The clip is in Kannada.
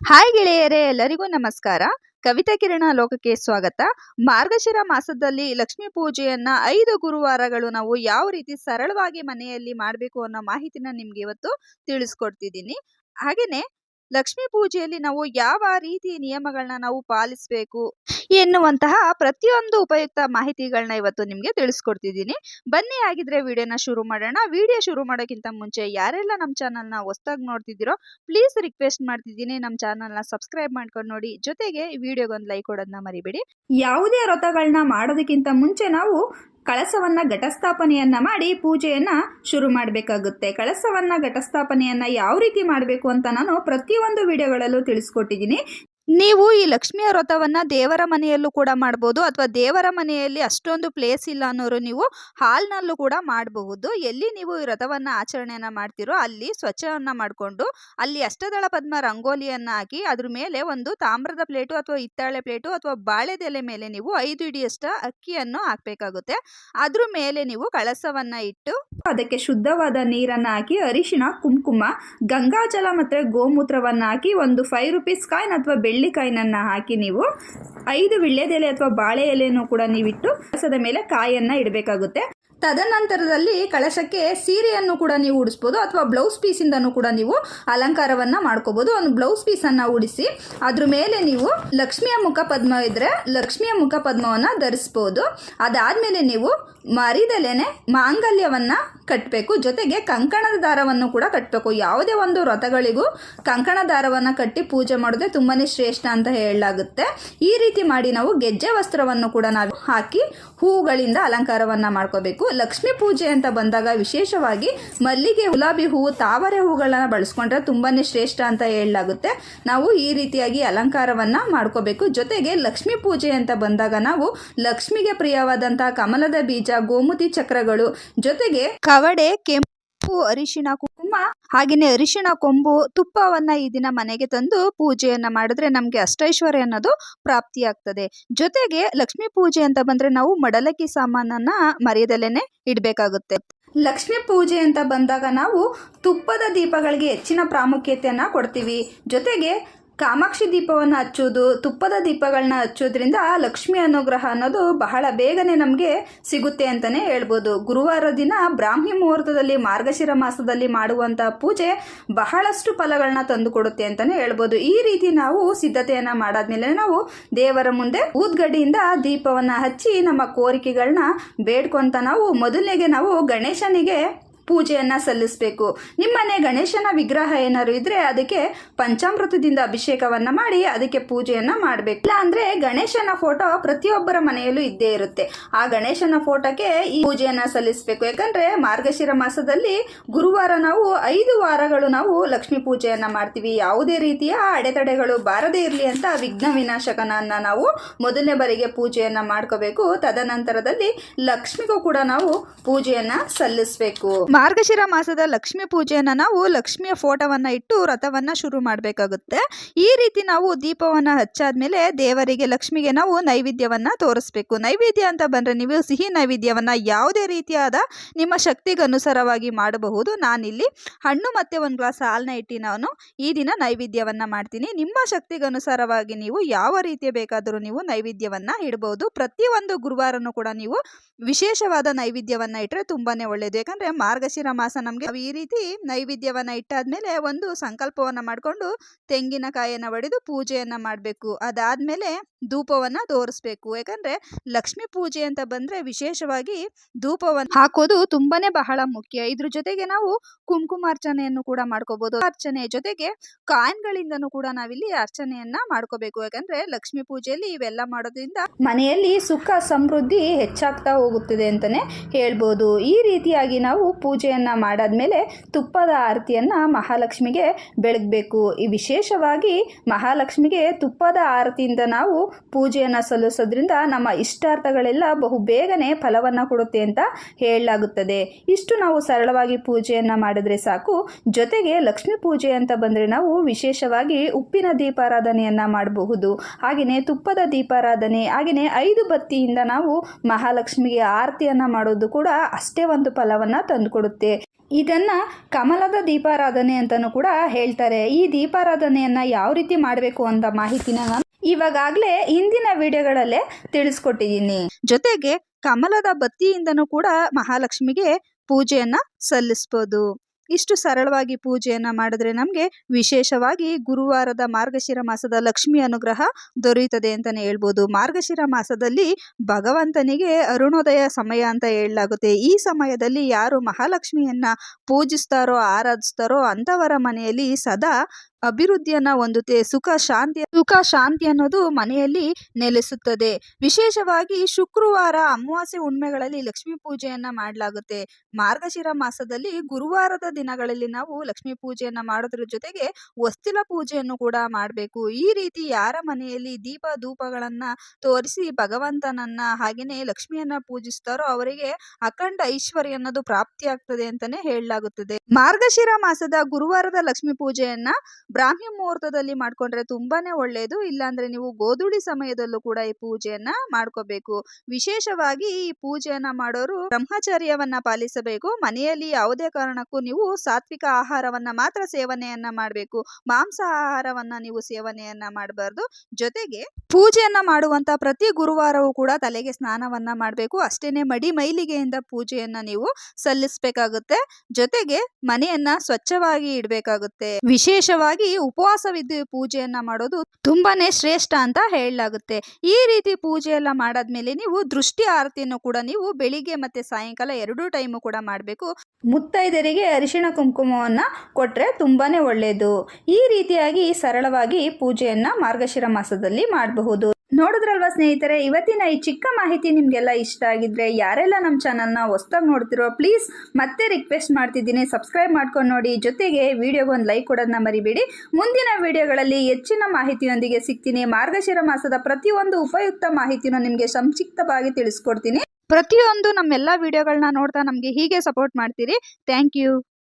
ಹಾಯ್ ಗೆಳೆಯರೇ, ಎಲ್ಲರಿಗೂ ನಮಸ್ಕಾರ. ಕವಿತಾ ಕಿರಣ ಲೋಕಕ್ಕೆ ಸ್ವಾಗತ. ಮಾರ್ಗಶಿರ ಮಾಸದಲ್ಲಿ ಲಕ್ಷ್ಮೀ ಪೂಜೆಯನ್ನ ಐದು ಗುರುವಾರಗಳು ನಾವು ಯಾವ ರೀತಿ ಸರಳವಾಗಿ ಮನೆಯಲ್ಲಿ ಮಾಡಬೇಕು ಅನ್ನೋ ಮಾಹಿತಿನ ನಿಮ್ಗೆ ಇವತ್ತು ತಿಳಿಸ್ಕೊಡ್ತಿದ್ದೀನಿ. ಹಾಗೇನೆ ಲಕ್ಷ್ಮೀ ಪೂಜೆಯಲ್ಲಿ ನಾವು ಯಾವ ರೀತಿ ನಿಯಮಗಳನ್ನ ನಾವು ಪಾಲಿಸಬೇಕು ಎನ್ನುವಂತಹ ಪ್ರತಿಯೊಂದು ಉಪಯುಕ್ತ ಮಾಹಿತಿಗಳನ್ನ ಇವತ್ತು ನಿಮ್ಗೆ ತಿಳಿಸ್ಕೊಡ್ತಿದ್ದೀನಿ. ಬನ್ನಿ ಆಗಿದ್ರೆ ವಿಡಿಯೋನ ಶುರು ಮಾಡೋಣ. ವಿಡಿಯೋ ಶುರು ಮಾಡೋಕ್ಕಿಂತ ಮುಂಚೆ ಯಾರೆಲ್ಲ ನಮ್ಮ ಚಾನಲ್ನ ಹೊಸ್ದಾಗಿ ನೋಡ್ತಿದ್ದೀರೋ ಪ್ಲೀಸ್ ರಿಕ್ವೆಸ್ಟ್ ಮಾಡ್ತಿದ್ದೀನಿ. ನಮ್ಮ ಚಾನಲ್ನ ಸಬ್ಸ್ಕ್ರೈಬ್ ಮಾಡ್ಕೊಂಡು ನೋಡಿ. ಜೊತೆಗೆ ವಿಡಿಯೋಗೊಂದು ಲೈಕ್ ಕೊಡೋದನ್ನ ಮರಿಬೇಡಿ. ಯಾವುದೇ ವ್ರತಗಳನ್ನ ಮಾಡೋದಕ್ಕಿಂತ ಮುಂಚೆ ನಾವು ಕಳಸವನ್ನ ಘಟಸ್ಥಾಪನೆಯನ್ನ ಮಾಡಿ ಪೂಜೆಯನ್ನ ಶುರು ಮಾಡಬೇಕಾಗುತ್ತೆ. ಕಳಸವನ್ನ ಘಟಸ್ಥಾಪನೆಯನ್ನ ಯಾವ ರೀತಿ ಮಾಡಬೇಕು ಅಂತ ನಾನು ಪ್ರತಿಯೊಂದು ವಿಡಿಯೋಗಳಲ್ಲೂ ತಿಳಿಸ್ಕೊಟ್ಟಿದ್ದೀನಿ. ನೀವು ಈ ಲಕ್ಷ್ಮಿಯ ವ್ರತವನ್ನ ದೇವರ ಮನೆಯಲ್ಲೂ ಕೂಡ ಮಾಡ್ಬೋದು ಅಥವಾ ದೇವರ ಮನೆಯಲ್ಲಿ ಅಷ್ಟೊಂದು ಪ್ಲೇಸ್ ಇಲ್ಲ ಅನ್ನೋರು ನೀವು ಹಾಲ್ನಲ್ಲೂ ಕೂಡ ಮಾಡಬಹುದು. ಎಲ್ಲಿ ನೀವು ಈ ವ್ರತವನ್ನು ಆಚರಣೆಯನ್ನು ಮಾಡ್ತೀರೋ ಅಲ್ಲಿ ಸ್ವಚ್ಛವನ್ನು ಮಾಡಿಕೊಂಡು ಅಲ್ಲಿ ಅಷ್ಟದಳ ಪದ್ಮ ರಂಗೋಲಿಯನ್ನು ಹಾಕಿ ಅದ್ರ ಮೇಲೆ ಒಂದು ತಾಮ್ರದ ಪ್ಲೇಟು ಅಥವಾ ಹಿತ್ತಾಳೆ ಪ್ಲೇಟು ಅಥವಾ ಬಾಳೆದೆಲೆ ಮೇಲೆ ನೀವು ಐದು ಇಡಿಯಷ್ಟ ಅಕ್ಕಿಯನ್ನು ಹಾಕಬೇಕಾಗುತ್ತೆ. ಅದ್ರ ಮೇಲೆ ನೀವು ಕಳಸವನ್ನು ಇಟ್ಟು ಅದಕ್ಕೆ ಶುದ್ಧವಾದ ನೀರನ್ನು ಹಾಕಿ ಅರಿಶಿಣ, ಕುಂಕುಮ, ಗಂಗಾಜಲ ಮತ್ತೆ ಗೋಮೂತ್ರವನ್ನು ಹಾಕಿ ಒಂದು ಫೈವ್ ರುಪೀಸ್ ಕಾಯಿನ್ ಅಥವಾ ಬೆಳ್ಳಿ ಕಾಯಿನನ್ನ ಹಾಕಿ ನೀವು ಐದು ವಿಳ್ಯದೆಲೆ ಅಥವಾ ಬಾಳೆ ಎಲೆನೂ ಕೂಡ ನೀವಿಟ್ಟು ಕಸದ ಮೇಲೆ ಕಾಯನ್ನ ಇಡಬೇಕಾಗುತ್ತೆ. ತದನಂತರದಲ್ಲಿ ಕಳಶಕ್ಕೆ ಸೀರೆಯನ್ನು ಕೂಡ ನೀವು ಉಡಿಸ್ಬೋದು ಅಥವಾ ಬ್ಲೌಸ್ ಪೀಸಿಂದನೂ ಕೂಡ ನೀವು ಅಲಂಕಾರವನ್ನ ಮಾಡ್ಕೋಬೋದು. ಒಂದು ಬ್ಲೌಸ್ ಪೀಸನ್ನು ಉಡಿಸಿ ಅದ್ರ ಮೇಲೆ ನೀವು ಲಕ್ಷ್ಮಿಯ ಮುಖ ಪದ್ಮ ಇದ್ರೆ ಲಕ್ಷ್ಮಿಯ ಮುಖ ಪದ್ಮವನ್ನು ಧರಿಸ್ಬೋದು. ಅದಾದಮೇಲೆ ನೀವು ಮರಿದಲೇನೆ ಮಾಂಗಲ್ಯವನ್ನ ಕಟ್ಟಬೇಕು ಜೊತೆಗೆ ಕಂಕಣದ ದಾರವನ್ನು ಕೂಡ ಕಟ್ಟಬೇಕು ಯಾವುದೇ ಒಂದು ವ್ರತಗಳಿಗೂ ಕಂಕಣ ದಾರವನ್ನು ಕಟ್ಟಿ ಪೂಜೆ ಮಾಡೋದೇ ತುಂಬಾನೇ ಶ್ರೇಷ್ಠ ಅಂತ ಹೇಳಲಾಗುತ್ತೆ. ಈ ರೀತಿ ಮಾಡಿ ನಾವು ಗೆಜ್ಜೆ ವಸ್ತ್ರವನ್ನು ಕೂಡ ನಾವು ಹಾಕಿ ಹೂಗಳಿಂದ ಅಲಂಕಾರವನ್ನ ಮಾಡ್ಕೋಬೇಕು. ಲಕ್ಷ್ಮೀ ಪೂಜೆ ಅಂತ ಬಂದಾಗ ವಿಶೇಷವಾಗಿ ಮಲ್ಲಿಗೆ ಗುಲಾಬಿ ಹೂವು, ತಾವರೆ ಹೂಗಳನ್ನ ಬಳಸ್ಕೊಂಡ್ರೆ ತುಂಬಾನೇ ಶ್ರೇಷ್ಠ ಅಂತ ಹೇಳಲಾಗುತ್ತೆ. ನಾವು ಈ ರೀತಿಯಾಗಿ ಅಲಂಕಾರವನ್ನ ಮಾಡ್ಕೋಬೇಕು. ಜೊತೆಗೆ ಲಕ್ಷ್ಮೀ ಪೂಜೆ ಅಂತ ಬಂದಾಗ ನಾವು ಲಕ್ಷ್ಮಿಗೆ ಪ್ರಿಯವಾದಂತಹ ಕಮಲದ ಬೀಜ, ಗೋಮುತಿ ಚಕ್ರಗಳು, ಜೊತೆಗೆ ಕವಡೆ, ಕೆಂಪು ಅರಿಶಿಣ, ಕುಂಕುಮ. ಹಾಗೆಯೇ ಅರಿಶಿಣ, ಕೊಂಬು, ತುಪ್ಪವನ್ನ ಈ ದಿನ ಮನೆಗೆ ತಂದು ಪೂಜೆಯನ್ನ ಮಾಡಿದ್ರೆ ನಮ್ಗೆ ಅಷ್ಟೈಶ್ವರ್ಯ ಅನ್ನೋದು ಪ್ರಾಪ್ತಿಯಾಗ್ತದೆ. ಜೊತೆಗೆ ಲಕ್ಷ್ಮೀ ಪೂಜೆ ಅಂತ ಬಂದ್ರೆ ನಾವು ಮಡಲಕ್ಕಿ ಸಾಮಾನನ್ನ ಮರೆಯದಲ್ಲೇನೆ ಇಡಬೇಕಾಗುತ್ತೆ. ಲಕ್ಷ್ಮೀ ಪೂಜೆ ಅಂತ ಬಂದಾಗ ನಾವು ತುಪ್ಪದ ದೀಪಗಳಿಗೆ ಹೆಚ್ಚಿನ ಪ್ರಾಮುಖ್ಯತೆಯನ್ನ ಕೊಡ್ತೀವಿ. ಜೊತೆಗೆ ಕಾಮಾಕ್ಷಿ ದೀಪವನ್ನು ಹಚ್ಚೋದು, ತುಪ್ಪದ ದೀಪಗಳನ್ನ ಹಚ್ಚೋದ್ರಿಂದ ಲಕ್ಷ್ಮಿ ಅನುಗ್ರಹ ಅನ್ನೋದು ಬಹಳ ಬೇಗನೆ ನಮಗೆ ಸಿಗುತ್ತೆ ಅಂತಲೇ ಹೇಳ್ಬೋದು. ಗುರುವಾರ ದಿನ ಬ್ರಾಹ್ಮಿ ಮುಹೂರ್ತದಲ್ಲಿ, ಮಾರ್ಗಶಿರ ಮಾಸದಲ್ಲಿ ಮಾಡುವಂಥ ಪೂಜೆ ಬಹಳಷ್ಟು ಫಲಗಳನ್ನ ತಂದು ಕೊಡುತ್ತೆ ಅಂತಲೇ ಹೇಳ್ಬೋದು. ಈ ರೀತಿ ನಾವು ಸಿದ್ಧತೆಯನ್ನು ಮಾಡಾದ್ಮೇಲೆ ನಾವು ದೇವರ ಮುಂದೆ ಊದ್ಗಡಿಯಿಂದ ದೀಪವನ್ನು ಹಚ್ಚಿ ನಮ್ಮ ಕೋರಿಕೆಗಳನ್ನ ಬೇಡ್ಕೊಂತ ನಾವು ಮೊದಲನೇಗೆ ನಾವು ಗಣೇಶನಿಗೆ ಪೂಜೆಯನ್ನ ಸಲ್ಲಿಸಬೇಕು. ನಿಮ್ಮನೆ ಗಣೇಶನ ವಿಗ್ರಹ ಏನಾದ್ರು ಇದ್ರೆ ಅದಕ್ಕೆ ಪಂಚಾಮೃತದಿಂದ ಅಭಿಷೇಕವನ್ನ ಮಾಡಿ ಅದಕ್ಕೆ ಪೂಜೆಯನ್ನ ಮಾಡಬೇಕು. ಇಲ್ಲ ಅಂದ್ರೆ ಗಣೇಶನ ಫೋಟೋ ಪ್ರತಿಯೊಬ್ಬರ ಮನೆಯಲ್ಲೂ ಇದ್ದೇ ಇರುತ್ತೆ. ಆ ಗಣೇಶನ ಫೋಟೋಕ್ಕೆ ಈ ಪೂಜೆಯನ್ನ ಸಲ್ಲಿಸಬೇಕು. ಯಾಕಂದ್ರೆ ಮಾರ್ಗಶಿರ ಮಾಸದಲ್ಲಿ ಗುರುವಾರ ನಾವು ಐದು ವಾರಗಳು ನಾವು ಲಕ್ಷ್ಮೀ ಪೂಜೆಯನ್ನ ಮಾಡ್ತೀವಿ. ಯಾವುದೇ ರೀತಿಯ ಅಡೆತಡೆಗಳು ಬಾರದೇ ಇರಲಿ ಅಂತ ವಿಘ್ನ ವಿನಾಶಕನನ್ನ ನಾವು ಮೊದಲನೇ ಬಾರಿಗೆ ಪೂಜೆಯನ್ನ ಮಾಡ್ಕೋಬೇಕು. ತದನಂತರದಲ್ಲಿ ಲಕ್ಷ್ಮಿಗೂ ಕೂಡ ನಾವು ಪೂಜೆಯನ್ನ ಸಲ್ಲಿಸಬೇಕು. ಮಾರ್ಗಶಿರ ಮಾಸದ ಲಕ್ಷ್ಮಿ ಪೂಜೆಯನ್ನು ನಾವು ಲಕ್ಷ್ಮಿಯ ಫೋಟೋವನ್ನು ಇಟ್ಟು ವ್ರತವನ್ನ ಶುರು ಮಾಡಬೇಕಾಗುತ್ತೆ. ಈ ರೀತಿ ನಾವು ದೀಪವನ್ನ ಹಚ್ಚಾದ್ಮೇಲೆ ದೇವರಿಗೆ, ಲಕ್ಷ್ಮಿಗೆ ನಾವು ನೈವೇದ್ಯವನ್ನ ತೋರಿಸ್ಬೇಕು. ನೈವೇದ್ಯ ಅಂತ ಬಂದ್ರೆ ನೀವು ಸಿಹಿ ನೈವೇದ್ಯವನ್ನ ಯಾವುದೇ ರೀತಿಯಾದ ನಿಮ್ಮ ಶಕ್ತಿಗನುಸಾರವಾಗಿ ಮಾಡಬಹುದು. ನಾನಿಲ್ಲಿ ಹಣ್ಣು ಮತ್ತೆ ಒಂದು ಗ್ಲಾಸ್ ಹಾಲನ್ನ ಇಟ್ಟು ನಾನು ಈ ದಿನ ನೈವೇದ್ಯವನ್ನ ಮಾಡ್ತೀನಿ. ನಿಮ್ಮ ಶಕ್ತಿಗನುಸಾರವಾಗಿ ನೀವು ಯಾವ ರೀತಿಯ ಬೇಕಾದರೂ ನೀವು ನೈವೇದ್ಯವನ್ನ ಇಡಬಹುದು ಪ್ರತಿಯೊಂದು ಗುರುವಾರನೂ ಕೂಡ ನೀವು ವಿಶೇಷವಾದ ನೈವೇದ್ಯವನ್ನ ಇಟ್ಟರೆ ತುಂಬಾನೇ ಒಳ್ಳೆಯದು ಯಾಕಂದ್ರೆ ಮಾರ್ಗಶಿರ ಮಾಸ ನಮಗೆ ಈ ರೀತಿ ನೈವೇದ್ಯವನ್ನ ಇಟ್ಟಾದ್ಮೇಲೆ ಒಂದು ಸಂಕಲ್ಪವನ್ನ ಮಾಡಿಕೊಂಡು ತೆಂಗಿನಕಾಯಿಯನ್ನ ಒಡೆದು ಪೂಜೆಯನ್ನ ಮಾಡಬೇಕು. ಅದಾದ್ಮೇಲೆ ಧೂಪವನ್ನ ತೋರಿಸ್ಬೇಕು. ಯಾಕಂದರೆ ಲಕ್ಷ್ಮೀ ಪೂಜೆ ಅಂತ ಬಂದರೆ ವಿಶೇಷವಾಗಿ ಧೂಪವನ್ನು ಹಾಕೋದು ತುಂಬಾನೇ ಬಹಳ ಮುಖ್ಯ. ಇದ್ರ ಜೊತೆಗೆ ನಾವು ಕುಂಕುಮಾರ್ಚನೆಯನ್ನು ಕೂಡ ಮಾಡ್ಕೋಬಹುದು ಅರ್ಚನೆ ಜೊತೆಗೆ ಕಾಯಿನ್ಗಳಿಂದನೂ ಕೂಡ ನಾವಿಲ್ಲಿ ಅರ್ಚನೆಯನ್ನ ಮಾಡ್ಕೋಬೇಕು. ಯಾಕಂದ್ರೆ ಲಕ್ಷ್ಮೀ ಪೂಜೆಯಲ್ಲಿ ಇವೆಲ್ಲ ಮಾಡೋದ್ರಿಂದ ಮನೆಯಲ್ಲಿ ಸುಖ ಸಮೃದ್ಧಿ ಹೆಚ್ಚಾಗ್ತಾ ಹೋಗುತ್ತದೆ ಅಂತಾನೆ ಹೇಳ್ಬೋದು. ಈ ರೀತಿಯಾಗಿ ನಾವು ಪೂಜೆಯನ್ನ ಮಾಡಾದ್ಮೇಲೆ ತುಪ್ಪದ ಆರತಿಯನ್ನ ಮಹಾಲಕ್ಷ್ಮಿಗೆ ಬೆಳಗಬೇಕು. ಈ ವಿಶೇಷವಾಗಿ ಮಹಾಲಕ್ಷ್ಮಿಗೆ ತುಪ್ಪದ ಆರತಿಯಿಂದ ನಾವು ಪೂಜೆಯನ್ನು ಸಲ್ಲಿಸೋದ್ರಿಂದ ನಮ್ಮ ಇಷ್ಟಾರ್ಥಗಳೆಲ್ಲ ಬಹು ಬೇಗನೆ ಫಲವನ್ನು ಕೊಡುತ್ತೆ ಅಂತ ಹೇಳಲಾಗುತ್ತದೆ. ಇಷ್ಟು ನಾವು ಸರಳವಾಗಿ ಪೂಜೆಯನ್ನು ಮಾಡಿದ್ರೆ ಸಾಕು. ಜೊತೆಗೆ ಲಕ್ಷ್ಮೀ ಪೂಜೆ ಅಂತ ಬಂದರೆ ನಾವು ವಿಶೇಷವಾಗಿ ಉಪ್ಪಿನ ದೀಪಾರಾಧನೆಯನ್ನು ಮಾಡಬಹುದು. ಹಾಗೆಯೇ ತುಪ್ಪದ ದೀಪಾರಾಧನೆ ಹಾಗೆಯೇ ಐದು ಬತ್ತಿಯಿಂದ ನಾವು ಮಹಾಲಕ್ಷ್ಮಿಗೆ ಆರತಿಯನ್ನು ಮಾಡೋದು ಕೂಡ ಅಷ್ಟೇ ಒಂದು ಫಲವನ್ನು ತಂದುಕೊಡುತ್ತೆ. ಇದನ್ನ ಕಮಲದ ದೀಪಾರಾಧನೆ ಅಂತಲೂ ಕೂಡ ಹೇಳ್ತಾರೆ. ಈ ದೀಪಾರಾಧನೆಯನ್ನು ಯಾವ ರೀತಿ ಮಾಡಬೇಕು ಅಂತ ಮಾಹಿತಿನ ನಾನು ಇವಾಗಲೇ ಹಿಂದಿನ ವಿಡಿಯೋಗಳಲ್ಲೇ ತಿಳಿಸ್ಕೊಟ್ಟಿದ್ದೀನಿ. ಜೊತೆಗೆ ಕಮಲದ ಬತ್ತಿಯಿಂದನೂ ಕೂಡ ಮಹಾಲಕ್ಷ್ಮಿಗೆ ಪೂಜೆಯನ್ನ ಸಲ್ಲಿಸ್ಬೋದು. ಇಷ್ಟು ಸರಳವಾಗಿ ಪೂಜೆಯನ್ನ ಮಾಡಿದ್ರೆ ನಮಗೆ ವಿಶೇಷವಾಗಿ ಗುರುವಾರದ ಮಾರ್ಗಶಿರ ಮಾಸದ ಲಕ್ಷ್ಮಿ ಅನುಗ್ರಹ ದೊರೆಯುತ್ತದೆ ಅಂತಾನೆ ಹೇಳ್ಬೋದು. ಮಾರ್ಗಶಿರ ಮಾಸದಲ್ಲಿ ಭಗವಂತನಿಗೆ ಅರುಣೋದಯ ಸಮಯ ಅಂತ ಹೇಳಲಾಗುತ್ತೆ. ಈ ಸಮಯದಲ್ಲಿ ಯಾರು ಮಹಾಲಕ್ಷ್ಮಿಯನ್ನ ಪೂಜಿಸ್ತಾರೋ, ಆರಾಧಿಸ್ತಾರೋ ಅಂಥವರ ಮನೆಯಲ್ಲಿ ಸದಾ ಅಭಿವೃದ್ಧಿಯನ್ನ ಹೊಂದುತ್ತೆ, ಸುಖ ಶಾಂತಿ ಸುಖ ಶಾಂತಿ ಅನ್ನೋದು ಮನೆಯಲ್ಲಿ ನೆಲೆಸುತ್ತದೆ. ವಿಶೇಷವಾಗಿ ಶುಕ್ರವಾರ ಅಮಾವಾಸ್ಯೆ ಹುಣ್ಮೆಗಳಲ್ಲಿ ಲಕ್ಷ್ಮೀ ಪೂಜೆಯನ್ನ ಮಾಡಲಾಗುತ್ತೆ. ಮಾರ್ಗಶಿರ ಮಾಸದಲ್ಲಿ ಗುರುವಾರದ ದಿನಗಳಲ್ಲಿ ನಾವು ಲಕ್ಷ್ಮೀ ಪೂಜೆಯನ್ನ ಮಾಡೋದ್ರ ಜೊತೆಗೆ ವಸ್ತಿಲ ಪೂಜೆಯನ್ನು ಕೂಡ ಮಾಡಬೇಕು. ಈ ರೀತಿ ಯಾರ ಮನೆಯಲ್ಲಿ ದೀಪ ಧೂಪಗಳನ್ನ ತೋರಿಸಿ ಭಗವಂತನನ್ನ ಹಾಗೇನೆ ಲಕ್ಷ್ಮಿಯನ್ನ ಪೂಜಿಸ್ತಾರೋ ಅವರಿಗೆ ಅಖಂಡ ಐಶ್ವರ್ಯ ಅನ್ನೋದು ಪ್ರಾಪ್ತಿಯಾಗ್ತದೆ ಅಂತಾನೆ ಹೇಳಲಾಗುತ್ತದೆ. ಮಾರ್ಗಶಿರ ಮಾಸದ ಗುರುವಾರದ ಲಕ್ಷ್ಮೀ ಪೂಜೆಯನ್ನ ಬ್ರಾಹ್ಮಿ ಮುಹೂರ್ತದಲ್ಲಿ ಮಾಡ್ಕೊಂಡ್ರೆ ತುಂಬಾನೇ ಒಳ್ಳೆಯದು ಇಲ್ಲಾಂದ್ರೆ ನೀವು ಗೋಧುಳಿ ಸಮಯದಲ್ಲೂ ಕೂಡ ಈ ಪೂಜೆಯನ್ನ ಮಾಡ್ಕೋಬೇಕು. ವಿಶೇಷವಾಗಿ ಈ ಪೂಜೆಯನ್ನ ಮಾಡೋರು ಬ್ರಹ್ಮಚರ್ಯವನ್ನ ಪಾಲಿಸಬೇಕು. ಮನೆಯಲ್ಲಿ ಯಾವುದೇ ಕಾರಣಕ್ಕೂ ನೀವು ಸಾತ್ವಿಕ ಆಹಾರವನ್ನ ಮಾತ್ರ ಸೇವನೆಯನ್ನ ಮಾಡಬೇಕು. ಮಾಂಸ ಆಹಾರವನ್ನ ನೀವು ಸೇವನೆಯನ್ನ ಮಾಡಬಾರ್ದು. ಜೊತೆಗೆ ಪೂಜೆಯನ್ನ ಮಾಡುವಂತ ಪ್ರತಿ ಗುರುವಾರವೂ ಕೂಡ ತಲೆಗೆ ಸ್ನಾನವನ್ನ ಮಾಡಬೇಕು. ಅಷ್ಟೇನೆ ಮಡಿ ಮೈಲಿಗೆಯಿಂದ ಪೂಜೆಯನ್ನ ನೀವು ಸಲ್ಲಿಸಬೇಕಾಗುತ್ತೆ. ಜೊತೆಗೆ ಮನೆಯನ್ನ ಸ್ವಚ್ಛವಾಗಿ ಇಡಬೇಕಾಗುತ್ತೆ. ವಿಶೇಷವಾಗಿ ಉಪವಾಸವಿದ್ದು ಪೂಜೆಯನ್ನ ಮಾಡೋದು ತುಂಬಾನೇ ಶ್ರೇಷ್ಠ ಅಂತ ಹೇಳಲಾಗುತ್ತೆ. ಈ ರೀತಿ ಪೂಜೆ ಎಲ್ಲ ಮಾಡಾದ್ಮೇಲೆ ನೀವು ದೃಷ್ಟಿ ಆರತಿಯನ್ನು ಕೂಡ ನೀವು ಬೆಳಿಗ್ಗೆ ಮತ್ತೆ ಸಾಯಂಕಾಲ ಎರಡೂ ಟೈಮು ಕೂಡ ಮಾಡಬೇಕು. ಮುತ್ತೈದರಿಗೆ ಅರಿಶಿಣ ಕುಂಕುಮವನ್ನ ಕೊಟ್ರೆ ತುಂಬಾನೇ ಒಳ್ಳೆಯದು ಈ ರೀತಿಯಾಗಿ ಸರಳವಾಗಿ ಪೂಜೆಯನ್ನ ಮಾರ್ಗಶಿರ ಮಾಸದಲ್ಲಿ ಮಾಡಬಹುದು. ನೋಡಿದ್ರಲ್ವಾ ಸ್ನೇಹಿತರೆ, ಇವತ್ತಿನ ಈ ಚಿಕ್ಕ ಮಾಹಿತಿ ನಿಮಗೆಲ್ಲ ಇಷ್ಟ ಆಗಿದ್ರೆ, ಯಾರೆಲ್ಲ ನಮ್ಮ ಚಾನಲ್ನ ಹೊಸ್ದಾಗಿ ನೋಡ್ತಿರೋ, ಪ್ಲೀಸ್ ಮತ್ತೆ ರಿಕ್ವೆಸ್ಟ್ ಮಾಡ್ತಿದ್ದೀನಿ. ಸಬ್ಸ್ಕ್ರೈಬ್ ಮಾಡ್ಕೊಂಡು ನೋಡಿ. ಜೊತೆಗೆ ವಿಡಿಯೋಗೆ ಒಂದು ಲೈಕ್ ಕೊಡೋದನ್ನ ಮರಿಬೇಡಿ. ಮುಂದಿನ ವಿಡಿಯೋಗಳಲ್ಲಿ ಹೆಚ್ಚಿನ ಮಾಹಿತಿಯೊಂದಿಗೆ ಸಿಗ್ತೀನಿ. ಮಾರ್ಗಶಿರ ಮಾಸದ ಪ್ರತಿಯೊಂದು ಉಪಯುಕ್ತ ಮಾಹಿತಿನೂ ನಿಮಗೆ ಸಂಕ್ಷಿಪ್ತವಾಗಿ ತಿಳಿಸ್ಕೊಡ್ತೀನಿ. ಪ್ರತಿಯೊಂದು ನಮ್ಮೆಲ್ಲ ವಿಡಿಯೋಗಳನ್ನ ನೋಡ್ತಾ ನಮಗೆ ಹೀಗೆ ಸಪೋರ್ಟ್ ಮಾಡ್ತೀರಿ. Thank you.